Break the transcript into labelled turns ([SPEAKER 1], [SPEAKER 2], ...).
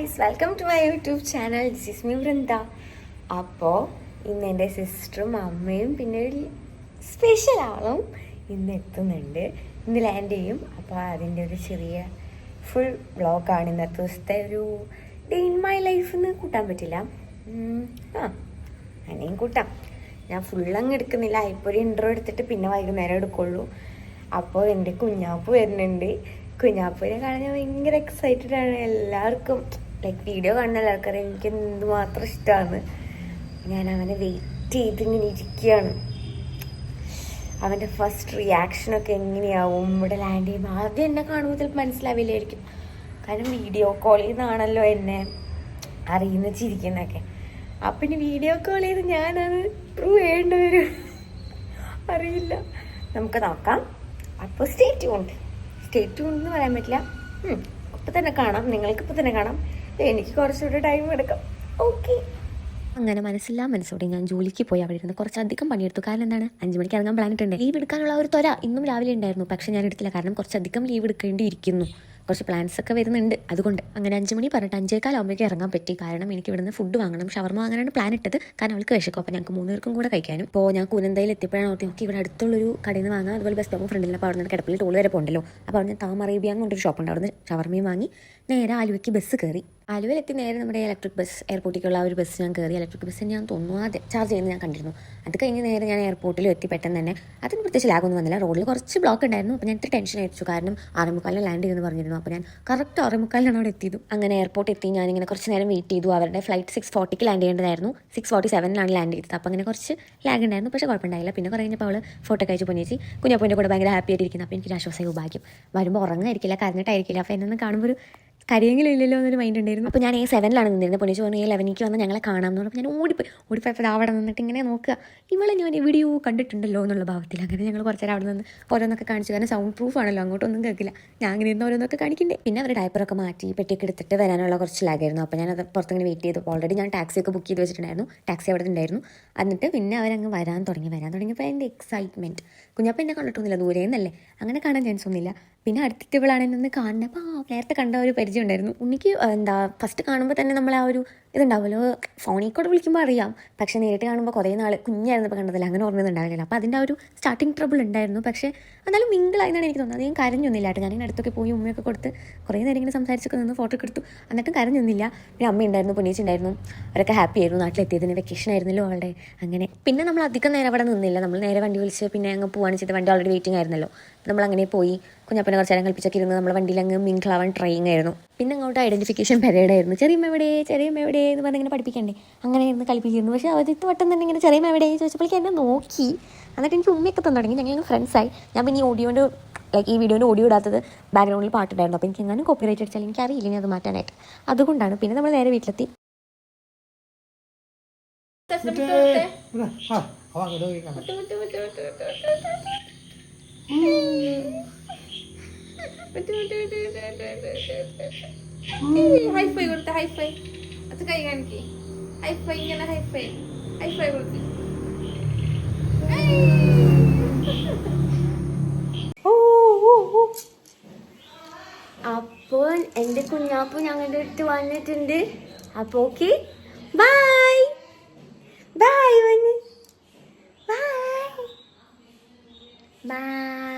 [SPEAKER 1] YouTube channel Jismi Vrinda അപ്പോൾ ഇന്ന് എന്റെ സിസ്റ്ററും അമ്മയും പിന്നെ ഒരു സ്പെഷ്യൽ ആളും ഇന്ന് എത്തുന്നുണ്ട്. ഇന്ന് ലാൻഡ് ചെയ്യും. അപ്പോൾ അതിന്റെ ഒരു ചെറിയ ഫുൾ വ്ളോഗാണ് ഇന്നത്തെ ദിവസത്തെ ഒരു ഡേ ഇൻ മൈ ലൈഫ് എന്ന് കൂട്ടാൻ പറ്റില്ല. ആ അങ്ങനെയും കൂട്ടാം. ഞാൻ ഫുൾ അങ്ങ് എടുക്കുന്നില്ല. ഇപ്പോൾ ഒരു ഇൻട്രോ എടുത്തിട്ട് പിന്നെ വൈകുന്നേരം എടുക്കുള്ളൂ. അപ്പോൾ എന്റെ കുഞ്ഞാപ്പ് വരുന്നുണ്ട്. കുഞ്ഞാപ്പൂരെ കാണാൻ ഭയങ്കര എക്സൈറ്റഡ് ആണ്. എല്ലാവർക്കും ലൈക്ക് വീഡിയോ കാണുന്ന എല്ലാവർക്കും എനിക്ക് എന്തുമാത്രം ഇഷ്ടമാണ് ഞാൻ അവനെ വെയിറ്റ് ചെയ്ത് ഇങ്ങനെ ഇരിക്കുകയാണ്. അവന്റെ ഫസ്റ്റ് റിയാക്ഷനൊക്കെ എങ്ങനെയാവും? ഇവിടെ ലാൻഡ് ചെയ്യുമ്പോൾ ആദ്യം എന്നെ കാണുമ്പോൾ ചിലപ്പോൾ മനസ്സിലാവില്ലായിരിക്കും. കാരണം വീഡിയോ കോൾ ചെയ്യുന്നതാണല്ലോ എന്നെ അറിയുന്ന ചിരിക്കുന്നൊക്കെ അപ്പം ഇനി വീഡിയോ കോൾ ചെയ്ത് ഞാനത് പ്രൂവ് ചെയ്യേണ്ടി വരും. അറിയില്ല. നമുക്ക് നോക്കാം. അപ്പോൾ സ്റ്റേറ്റ് ഉണ്ട് സ്റ്റേറ്റ് ട്യൂൺ എന്ന് പറയാൻ പറ്റില്ല. ഇപ്പം തന്നെ കാണാം. നിങ്ങൾക്ക് തന്നെ കാണാം. എനിക്ക് കുറച്ചുകൂടി ടൈം എടുക്കാം. ഓക്കെ
[SPEAKER 2] അങ്ങനെ മനസ്സില്ലാ മനസ്സോടെ ഞാൻ ജോലിക്ക് പോയി അവിടെ ഇരുന്ന് കുറച്ചധികം പണിയെടുത്തു. കാരണം എന്താണ്? അഞ്ച് മണിക്ക് ഇറങ്ങാൻ പ്ലാൻ ഇട്ടുണ്ട് ലീവ് എടുക്കാനുള്ള ഒരു തൊര ഇന്നും രാവിലെ ഉണ്ടായിരുന്നു. പക്ഷെ ഞാൻ എടുത്തില്ല. കാരണം കുറച്ചധികം ലീവ് എടുക്കേണ്ടിയിരിക്കുന്നു. കുറച്ച് പ്ലാൻസ് ഒക്കെ വരുന്നുണ്ട്. അതുകൊണ്ട് അങ്ങനെ അഞ്ച് മണി പറഞ്ഞിട്ട് അഞ്ചേക്കാലാകുമ്പോഴേക്കും ഇറങ്ങാൻ പറ്റി. കാരണം എനിക്ക് ഇവിടുന്ന് ഫുഡ് വാങ്ങണം. ഷവർമ വാങ്ങാനാണ് പ്ലാൻ ഇട്ടത്. കാരണം അവൾക്ക് വിശക്കും. അപ്പോൾ ഞങ്ങൾക്ക് മൂന്ന് പേർക്കും കൂടെ കഴിക്കാനും. ഇപ്പോൾ ഞാൻ കുനന്തയിൽ എത്തിയപ്പോഴാണ് ഓർത്തി നോക്കി ഇവിടെ അടുത്തുള്ളൊരു കടയിൽ നിന്ന് വാങ്ങാം. അതുപോലെ ബസ് സ്റ്റോപ്പ് ഫ്രണ്ടിൽ അപ്പോൾ അവിടെ നിന്ന് കിടപ്പിൽ ടോൾ വരെ പോകണ്ടല്ലോ. അപ്പോൾ അവിടെ നിന്ന് താമറേബിയ എന്ന് പറഞ്ഞൊരു ഷോപ്പുണ്ട് അവിടെ നിന്ന് ഷവർമയും വാങ്ങി നേരെ ആലുവയ്ക്ക് ബസ് കയറി. ആലുവയിലെത്തി നേരെ നമ്മുടെ ഇലക്ട്രിക് ബസ് എയർപോർട്ടിലേക്കുള്ള ഒരു ബസ് ഞാൻ കയറി ഇലക്ട്രിക് ബസ് ഞാൻ തോന്നുന്നു ആദ്യം ചാർജ് ചെയ്യുന്നത് ഞാൻ കണ്ടിരുന്നു. അത് കഴിഞ്ഞ് നേരെ ഞാൻ എയർപോർട്ടിൽ എത്തി പെട്ടെന്ന് തന്നെ അതിന് പ്രത്യേകിച്ച് ലാഗൊന്നും വന്നില്ല. റോഡിൽ കുറച്ച് ബ്ലോക്ക് ഉണ്ടായിരുന്നു. അപ്പോൾ ഞാൻ ഇത്ര ടെൻഷൻ അയച്ചു കാരണം ആറേമുക്കാലിന് ലാൻഡ് ചെയ്യുമെന്ന് പറഞ്ഞിരുന്നു. അപ്പോൾ ഞാൻ കറക്റ്റ് ആറേമുക്കാലിനാണ് അവിടെ എത്തിയത്. അങ്ങനെ എയർപോർട്ട് എത്തി. ഞാൻ ഇങ്ങനെ കുറച്ച് നേരം വെയിറ്റ് ചെയ്തു. അവരുടെ ഫ്ലൈറ്റ് സിക്സ് ഫോർട്ടിക്ക് ലാൻഡ് ചെയ്യേണ്ടതായിരുന്നു. സിക്സ് ഫോർട്ടി സെവനിലാണ് ലാൻഡ് ചെയ്തത്. അപ്പോൾ അങ്ങനെ കുറച്ച് ലാഗ് ഉണ്ടായിരുന്നു. പക്ഷേ കുഴപ്പമുണ്ടായില്ല. പിന്നെ കുറേ കഴിഞ്ഞപ്പോൾ അവൾ ഫോട്ടോ കഴിച്ച് പൊന്നിച്ച് കുഞ്ഞപ്പൂന്റെ കൂടെ ഭയങ്കര ഹാപ്പി ആയിട്ടിരിക്കുന്നു. അപ്പോൾ എനിക്ക് ആശ്വാസമായി. ഭാഗ്യം. വരുമ്പോൾ ഉറങ്ങായിരിക്കില്ല കരഞ്ഞിട്ടായിരിക്കില്ല. അപ്പോൾ എന്നെ കാണുമ്പോൾ ഒരു കരിയെങ്കിലും ഇല്ലല്ലോ എന്നൊരു മൈൻഡ് ഉണ്ടായിരുന്നു. അപ്പോൾ ഞാൻ ഈ സെവനിലാണ് നിന്നിരുന്നത്. പൊന്നിച്ച് പറഞ്ഞു ഈ ലെവനിക്ക് വന്ന് ഞങ്ങളെ കാണാം എന്ന് പറഞ്ഞപ്പോൾ ഞാൻ ഓടിപ്പോയി. ഓടിപ്പോയപ്പോൾ അവിടെ നിന്നിട്ട് ഇങ്ങനെ നോക്കുക. ഇവളെ ഞാൻ വീഡിയോ കണ്ടിട്ടുണ്ടല്ലോ എന്നുള്ള ഭാവത്തിൽ. അങ്ങനെ ഞങ്ങൾ കുറച്ച് നേരം അവിടെ നിന്ന് ഓരോന്നൊക്കെ കാണിച്ചു. കാരണം സൗണ്ട് പ്രൂഫ് ആണല്ലോ. അങ്ങോട്ടൊന്നും കേൾക്കില്ല. ഞാൻ അങ്ങനെ ഇരുന്ന് ഓരോന്നൊക്കെ കാണിക്കണ്ടേ? പിന്നെ അവർ ഡയപ്പറൊക്കെ മാറ്റി പെട്ടിയൊക്കെ എടുത്തിട്ട് വരാനുള്ള കുറച്ച് ലാഗായിരുന്നു അപ്പോൾ ഞാൻ അത് പുറത്തിങ്ങനെ വെയിറ്റ് ചെയ്തു. ഓൾറെഡി ഞാൻ ടാക്സി ഒക്കെ ബുക്ക് ചെയ്ത് വെച്ചിട്ടുണ്ടായിരുന്നു. ടാക്സി അവിടെ ഉണ്ടായിരുന്നു എന്നിട്ട് പിന്നെ അവരങ്ങ് വരാൻ തുടങ്ങി. വരാൻ തുടങ്ങിയപ്പോൾ എന്റെ എക്സൈറ്റ്മെന്റ് കുഞ്ഞപ്പം എന്നെ കണ്ടിട്ടൊന്നുമില്ല. ദൂരെ നിന്നല്ലേ. അങ്ങനെ കാണാൻ ചാൻസ് ഒന്നുമില്ല. പിന്നെ അടുത്തിട്ട് എന്നെ കാണുന്നത് അപ്പോൾ നേരത്തെ കണ്ട ഒരു പരിചയം ഉണ്ടായിരുന്നു. ഉണ്ണിക്ക് എന്താ ഫസ്റ്റ് കാണുമ്പോൾ തന്നെ നമ്മൾ ആ ഒരു ഇതുണ്ടാവുമല്ലോ. ഫോണിൽ കൂടെ വിളിക്കുമ്പോൾ അറിയാം. പക്ഷേ നേരിട്ട് കാണുമ്പോൾ കുറേ നാൾ കുഞ്ഞായിരുന്നപ്പോൾ കണ്ടതില്ല അങ്ങനെ ഓർമ്മയൊന്നുണ്ടാവില്ല അപ്പോൾ അതിന്റെ ആ ഒരു സ്റ്റാർട്ടിങ് ട്രബിൾ ഉണ്ടായിരുന്നു. പക്ഷേ എന്നാലും മിങ്കിളായെന്നാണ് എനിക്ക് തോന്നുന്നത്. ഞാൻ കരഞ്ഞൊന്നുമില്ല കേട്ടോ. ഞാനിങ്ങനെ അടുത്തൊക്കെ പോയി ഉമ്മയൊക്കെ കൊടുത്ത് കുറേ നേരം ഇങ്ങനെ സംസാരിച്ചൊക്കെ നിന്ന് ഫോട്ടോ എടുത്തു. എന്നിട്ടും കരഞ്ഞൊന്നില്ല പിന്നെ അമ്മ ഉണ്ടായിരുന്നു പൊന്നീച്ചി ഉണ്ടായിരുന്നു. അവരൊക്കെ ഹാപ്പി ആയിരുന്നു. നാട്ടിലെത്തിയതിന് വെക്കേഷൻ ആയിരുന്നല്ലോ അവളുടെ. അങ്ങനെ പിന്നെ നമ്മൾ അധികം നേരം അവിടെ നിന്നില്ല. നമ്മൾ നേരെ വണ്ടി വിളിച്ച് പിന്നെ അങ്ങ് പോവാണ് ചെയ്ത് വണ്ടി ഓൾറെഡി വെയിറ്റിംഗ് ആയിരുന്നല്ലോ. നമ്മൾ അങ്ങനെ പോയി കുഞ്ഞപ്പനെ കുറച്ച് നേരം കളിപ്പിച്ചൊക്കെ ഇരുന്ന് നമ്മൾ വണ്ടിയിൽ അങ്ങ് മിങ്കിളാവാൻ ട്രെയിൻ ആയിരുന്നു പിന്നെ അങ്ങോട്ട് ഐഡന്റിഫിക്കേഷൻ പരേഡ് ആയിരുന്നു ചെറിയമ്മ എവിടെ ചെറിയമ്മ എവിടെ എന്ന് പറഞ്ഞ് ഇങ്ങനെ പഠിപ്പിക്കണ്ടേ അങ്ങനെ ഇരുന്ന് കളിപ്പിക്കുന്നു പക്ഷേ അവധിത്ത് വട്ടം തന്നെ ഇങ്ങനെ ചെറിയമ്മ എവിടെ ചോദിച്ചപ്പോഴേക്കും എന്നെ നോക്കി എന്നിട്ട് എനിക്ക് ഉമ്മയൊക്കെ തന്നെ തുടങ്ങി ഞങ്ങൾ ഫ്രണ്ട്സായി ഞാൻ പിന്നെ ഈ ഓഡിയോന്റെ ലൈക്ക് ഈ വീഡിയോന്റെ ഓഡിയോ ഇടാത്തത് ബാക്ക്ഗ്രൗണ്ടിൽ പാട്ടുണ്ടായിരുന്നു അപ്പോൾ എനിക്ക് എങ്ങനെ കോപ്പിറൈറ്റ് അടിച്ചാൽ എനിക്ക് അറിയില്ല ഇനി അത് മാറ്റാനായിട്ട് അതുകൊണ്ടാണ് പിന്നെ നമ്മൾ നേരെ വീട്ടിലെത്തി
[SPEAKER 3] ഹൈഫൈ കൊടുത്ത ഹൈഫൈ. അത് കൈ കാണിക്ക്. ഹൈഫൈ ഇങ്ങനെ ഹൈഫൈ. ഹൈഫൈ കൊടുക്ക്.
[SPEAKER 1] അപ്പോൾ എന്റെ കുഞ്ഞാപ്പു ഞങ്ങളുടെ അടുത്ത് വന്നിട്ടുണ്ട്. അപ്പോൾ ഓക്കെ. ബൈ ബൈ വന്ന് ബൈ ബൈ